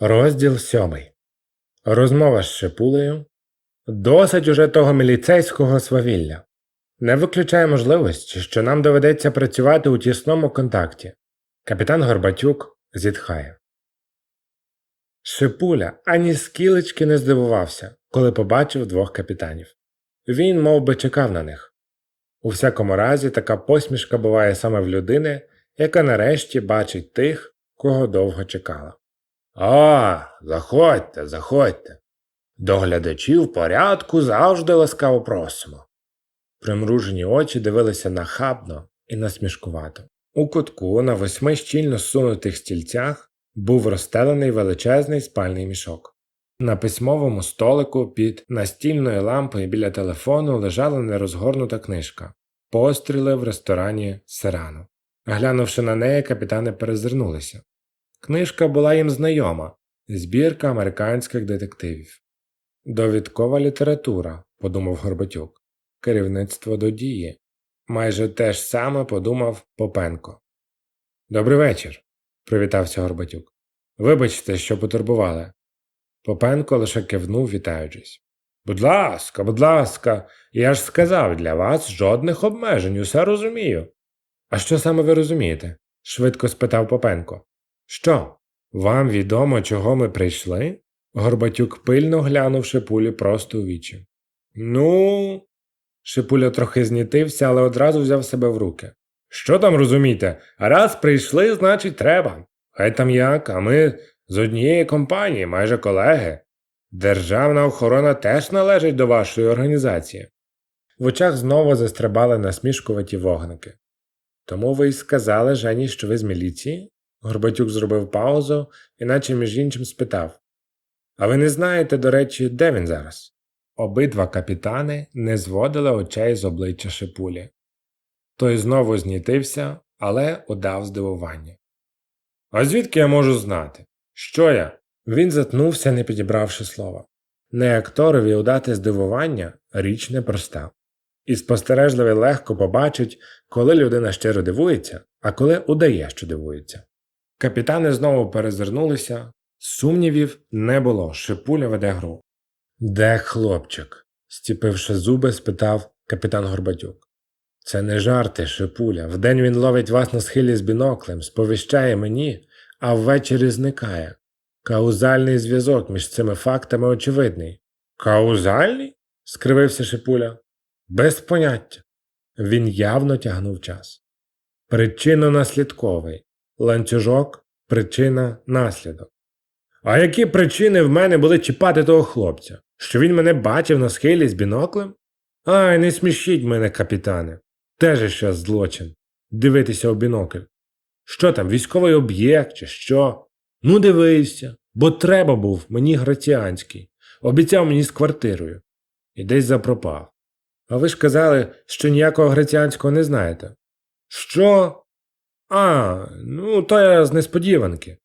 Розділ сьомий. Розмова з Шипулею. Досить уже того міліцейського свавілля. Не виключає можливості, що нам доведеться працювати у тісному контакті. Капітан Горбатюк зітхає. Шипуля ані скілечки не здивувався, коли побачив двох капітанів. Він мов би, чекав на них. У всякому разі, така посмішка буває саме в людини, яка нарешті бачить тих, кого довго чекала. А, заходьте, заходьте. До глядачів порядку завжди ласкаво просимо. Примружені очі дивилися нахабно і насмішкувато. У кутку на восьми щільно сунутих стільцях був розстелений величезний спальний мішок. На письмовому столику під настільною лампою біля телефону лежала нерозгорнута книжка Постріли в ресторані Сирано. Глянувши на неї, капітани перезирнулися. Книжка була їм знайома збірка американських детективів. Довідкова література, подумав Горбатюк. Керівництво до дії. Майже те ж саме подумав Попенко. Добрий вечір, привітався Горбатюк. Вибачте, що потурбували. Попенко лише кивнув, вітаючись. Будь ласка, будь ласка, я ж сказав для вас жодних обмежень, усе розумію. А що саме ви розумієте? швидко спитав Попенко. Що? Вам відомо, чого ми прийшли? Горбатюк пильно глянув Шипулі просто у вічі. Ну. Шипуля трохи знітився, але одразу взяв себе в руки. Що там розумієте? Раз прийшли, значить треба. Хай там як, а ми з однієї компанії, майже колеги. Державна охорона теж належить до вашої організації. В очах знову застрибали насмішкуваті вогники. Тому ви й сказали Жені, що ви з міліції? Горбатюк зробив паузу, іначе між іншим спитав А ви не знаєте, до речі, де він зараз? Обидва капітани не зводили очей з обличчя Шипулі. Той знову знітився, але удав здивування. А звідки я можу знати? Що я? Він затнувся, не підібравши слова. Не акторові удати здивування річ непроста. І спостережливий легко побачить, коли людина щиро дивується, а коли удає, що дивується. Капітани знову перезирнулися, сумнівів не було, шипуля веде гру. Де хлопчик? стіпивши зуби, спитав капітан Горбатюк. Це не жарти, шипуля. Вдень він ловить вас на схилі з біноклем, сповіщає мені, а ввечері зникає. Каузальний зв'язок між цими фактами очевидний. Каузальний? скривився Шипуля. Без поняття. Він явно тягнув час. Причинно-наслідковий. Ланцюжок, причина, наслідок. А які причини в мене були чіпати того хлопця? Що він мене бачив на схилі з біноклем? Ай, не смішіть мене, капітане. Теж ще злочин. Дивитися у бінокль. Що там, військовий об'єкт, чи що? Ну, дивився, бо треба був мені Граціанський. Обіцяв мені з квартирою. І десь запропав. А ви ж казали, що ніякого Граціанського не знаєте. Що? А, ну, то я з несподіванки.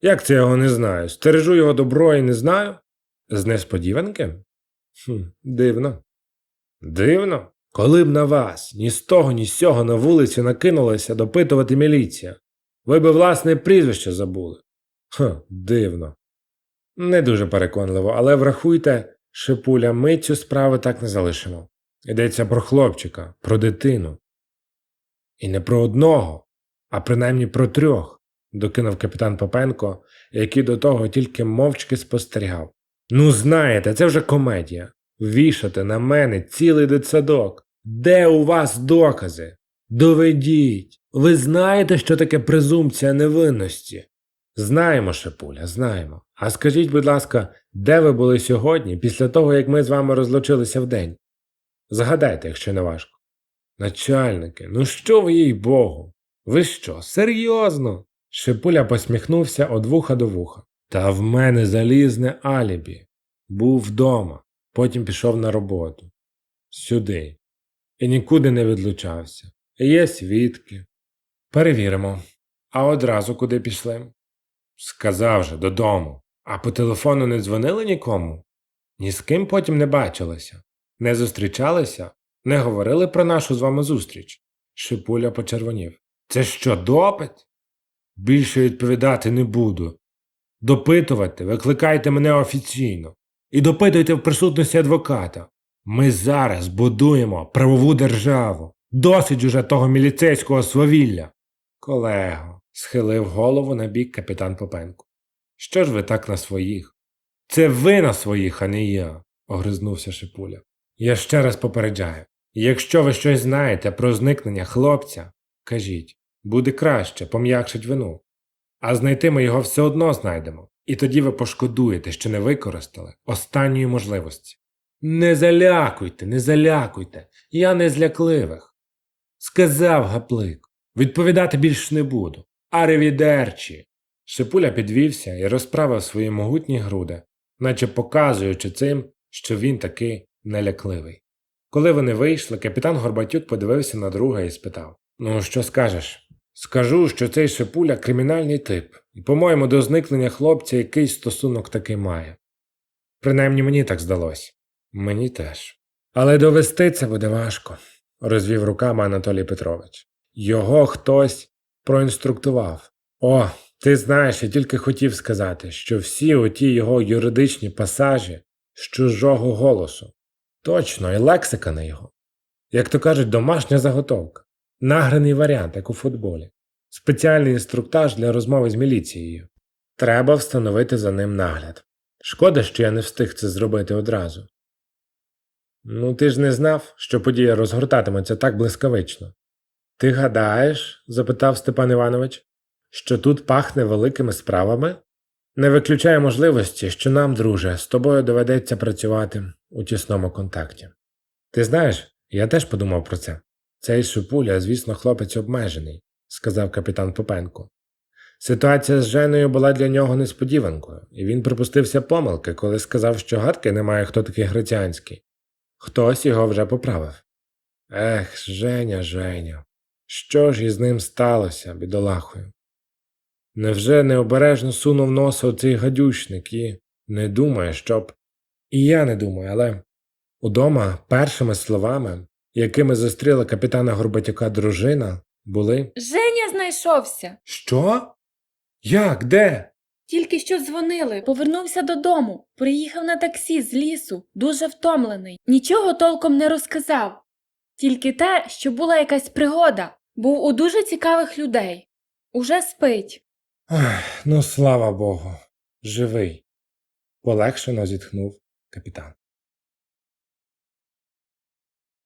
Як це його не знаю? Стережу його добро і не знаю? З несподіванки? Хм, Дивно. Дивно? Коли б на вас ні з того, ні з сього на вулиці накинулася допитувати міліція, ви б власне прізвище забули. Ха, дивно. Не дуже переконливо, але врахуйте, шипуля, ми цю справу так не залишимо. Йдеться про хлопчика, про дитину. І не про одного, а принаймні про трьох, докинув капітан Попенко, який до того тільки мовчки спостерігав. Ну, знаєте, це вже комедія. Вішати на мене цілий дитсадок. Де у вас докази? Доведіть. Ви знаєте, що таке презумпція невинності? Знаємо, Шепуля, знаємо. А скажіть, будь ласка, де ви були сьогодні, після того, як ми з вами розлучилися вдень? Згадайте, якщо не важко. Начальники, ну що ви їй Богу? Ви що, серйозно? Шипуля посміхнувся од вуха до вуха. Та в мене залізне алібі. Був вдома, потім пішов на роботу. Сюди. І нікуди не відлучався. Є свідки. Перевіримо. А одразу куди пішли? Сказав же, додому. А по телефону не дзвонили нікому? Ні з ким потім не бачилися, не зустрічалися, не говорили про нашу з вами зустріч. Шипуля почервонів. Це що, допит? Більше відповідати не буду. Допитувати викликайте мене офіційно і допитуйте в присутності адвоката. Ми зараз будуємо правову державу. Досить уже того міліцейського свавілля. Колего, схилив голову на бік капітан Попенко. Що ж ви так на своїх? Це ви на своїх, а не я, огризнувся Шипуля. Я ще раз попереджаю. Якщо ви щось знаєте про зникнення хлопця, кажіть, буде краще, пом'якшить вину. А знайти ми його все одно знайдемо, і тоді ви пошкодуєте, що не використали останньої можливості. Не залякуйте, не залякуйте, я не злякливих. Сказав гаплик, відповідати більш не буду. Аревідерчі. Шипуля підвівся і розправив свої могутні груди, наче показуючи цим, що він таки нелякливий. Коли вони вийшли, капітан Горбатюк подивився на друга і спитав Ну, що скажеш? Скажу, що цей Шипуля кримінальний тип, і, по-моєму, до зникнення хлопця якийсь стосунок таки має. Принаймні мені так здалося. Мені теж. Але довести це буде важко, розвів руками Анатолій Петрович. Його хтось проінструктував. О, ти знаєш, я тільки хотів сказати, що всі оті його юридичні пасажі з чужого голосу. Точно, і лексика на його. Як то кажуть, домашня заготовка. Награний варіант, як у футболі. Спеціальний інструктаж для розмови з міліцією. Треба встановити за ним нагляд. Шкода, що я не встиг це зробити одразу. Ну, ти ж не знав, що подія розгортатиметься так блискавично. Ти гадаєш, запитав Степан Іванович, що тут пахне великими справами? Не виключає можливості, що нам, друже, з тобою доведеться працювати у тісному контакті. Ти знаєш, я теж подумав про це. Цей Шипуля, звісно, хлопець обмежений, сказав капітан Попенко. Ситуація з Женою була для нього несподіванкою, і він припустився помилки, коли сказав, що гадки немає, хто такий Грицянський. Хтось його вже поправив. Ех, Женя, Женя, що ж із ним сталося, бідолахою? Невже необережно сунув носа у цей гадючник і не думає, щоб. І я не думаю, але удома першими словами, якими зустріла капітана Горбатюка дружина, були Женя знайшовся. Що? Як? Де? Тільки що дзвонили, повернувся додому, приїхав на таксі з лісу, дуже втомлений. Нічого толком не розказав. Тільки те, що була якась пригода, був у дуже цікавих людей. Уже спить. Ах, ну слава Богу, живий. Полегшено зітхнув капітан.